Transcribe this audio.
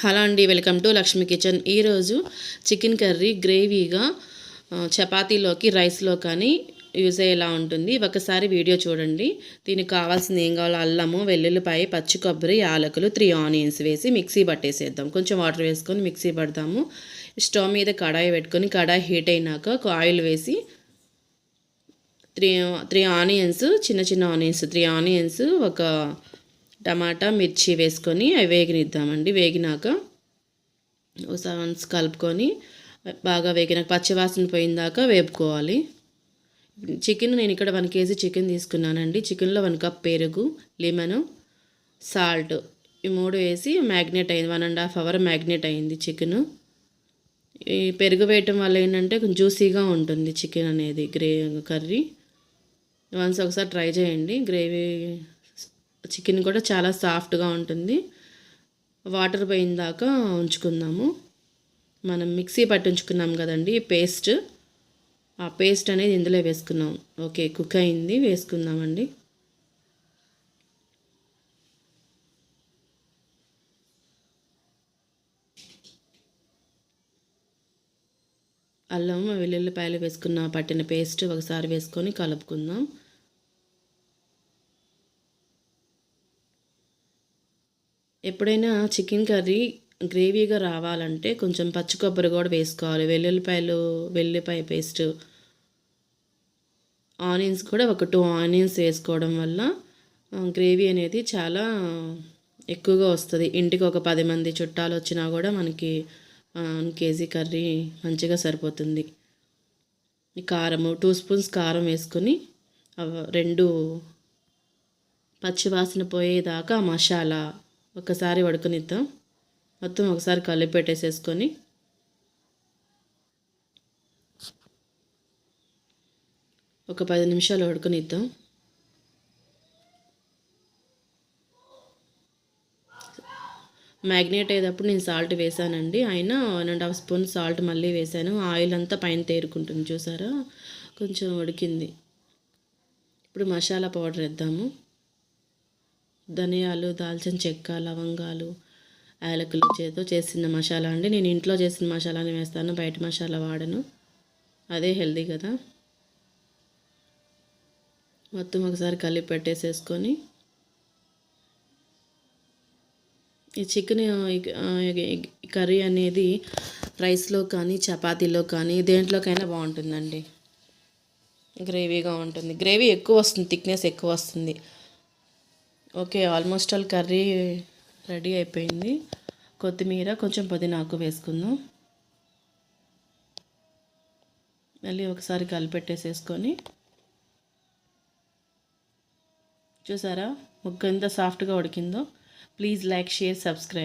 Hello అండి welcome to Lakshmi kitchen. ఈరోజు chicken curry గ్రేవీగా చపాతీలోకి రైస్లో కానీ యూజ్ అయ్యేలా ఉంటుంది. ఒకసారి వీడియో చూడండి. దీనికి కావాల్సింది ఏం కావాలో అల్లము వెల్లుల్లిపాయ పచ్చి కొబ్బరి యాలకులు త్రీ ఆనియన్స్ వేసి మిక్సీ పట్టేసేద్దాం. కొంచెం వాటర్ వేసుకొని మిక్సీ పడదాము స్టవ్ మీద కడాయి పెట్టుకొని కడాయి హీట్ అయినాక ఒక ఆయిల్ వేసి త్రీ త్రీ ఆనియన్స్ చిన్న చిన్న ఆనియన్స్ త్రీ ఆనియన్స్ ఒక టమాటా మిర్చి వేసుకొని అవి వేగనిద్దామండి. వేగినాక ఒకసారి వన్స్ కలుపుకొని బాగా వేగినాక పచ్చివాసన పోయిందాక వేపుకోవాలి. చికెన్ నేను ఇక్కడ వన్ కేజీ చికెన్ తీసుకున్నానండి. చికెన్లో వన్ కప్ పెరుగు లెమన్ సాల్ట్ ఈ మూడు వేసి మ్యాగ్నేట్ అయింది. One and half hour marinate అయింది చికెన్. ఈ పెరుగు వేయటం వల్ల ఏంటంటే కొంచెం జ్యూసీగా ఉంటుంది చికెన్ అనేది గ్రే కర్రీ. వన్స్ ఒకసారి ట్రై చేయండి. గ్రేవీ చికెన్ కూడా చాలా సాఫ్ట్గా ఉంటుంది. వాటర్ పోయిన దాకా ఉంచుకుందాము. మనం మిక్సీ పట్టించుకున్నాం కదండి పేస్ట్. ఆ పేస్ట్ అనేది ఇందులో వేసుకున్నాం. ఓకే కుక్ అయింది వేసుకుందామండి. అల్లం వెల్లుల్లిపాయలు వేసుకున్న పట్టిన పేస్ట్ ఒకసారి వేసుకొని కలుపుకుందాం. ఎప్పుడైనా చికెన్ కర్రీ గ్రేవీగా రావాలంటే కొంచెం పచ్చి కొబ్బరి కూడా వేసుకోవాలి. వెల్లుల్లిపాయలు వెల్లుల్లిపాయ పేస్ట్ ఆనియన్స్ కూడా ఒక టూ ఆనియన్స్ వేసుకోవడం వల్ల గ్రేవీ అనేది చాలా ఎక్కువగా వస్తుంది. ఇంటికి ఒక పది మంది చుట్టాలు వచ్చినా కూడా మనకి కేజీ కర్రీ మంచిగా సరిపోతుంది. కారము టూ స్పూన్స్ కారం వేసుకొని రెండు పచ్చివాసన పోయేదాకా మసాలా ఒకసారి వడుకునిద్దాం మొత్తం ఒకసారి కలిపి పెట్టేసేసుకొని. ఒక పది నిమిషాలు వడుకునిద్దాం మ్యాగ్నేట్ అయ్యేటప్పుడు నేను సాల్ట్ వేసానండి. అయినా one and half spoon salt మళ్ళీ వేసాను. ఆయిల్ అంతా పైన తేరుకుంటుంది చూసారా? కొంచెం ఉడికింది. ఇప్పుడు మసాలా పౌడర్ వేద్దాము. ధనియాలు దాల్చిన చెక్క లవంగాలు యాలకులు చేతో చేసిన మసాలా అండి. నేను ఇంట్లో చేసిన మసాలాని వేస్తాను బయట మసాలా వాడను. అదే హెల్దీ కదా. మొత్తం ఒకసారి కలిపి పెట్టేసేసుకొని ఈ చికెన్ కర్రీ అనేది రైస్లో కానీ చపాతీలో కానీ దేంట్లోకైనా బాగుంటుందండి. గ్రేవీగా ఉంటుంది. గ్రేవీ ఎక్కువ వస్తుంది థిక్నెస్ ఎక్కువ వస్తుంది. Okay almost all curry ready అయిపోయింది. కొత్తిమీర కొంచెం పుదీనాకు వేసుకుందాం. మళ్ళీ ఒకసారి కలిపెట్టేసేసుకొని. చూసారా? ముక్క ఎంత సాఫ్ట్గా ఉడికిందో. Please like share subscribe.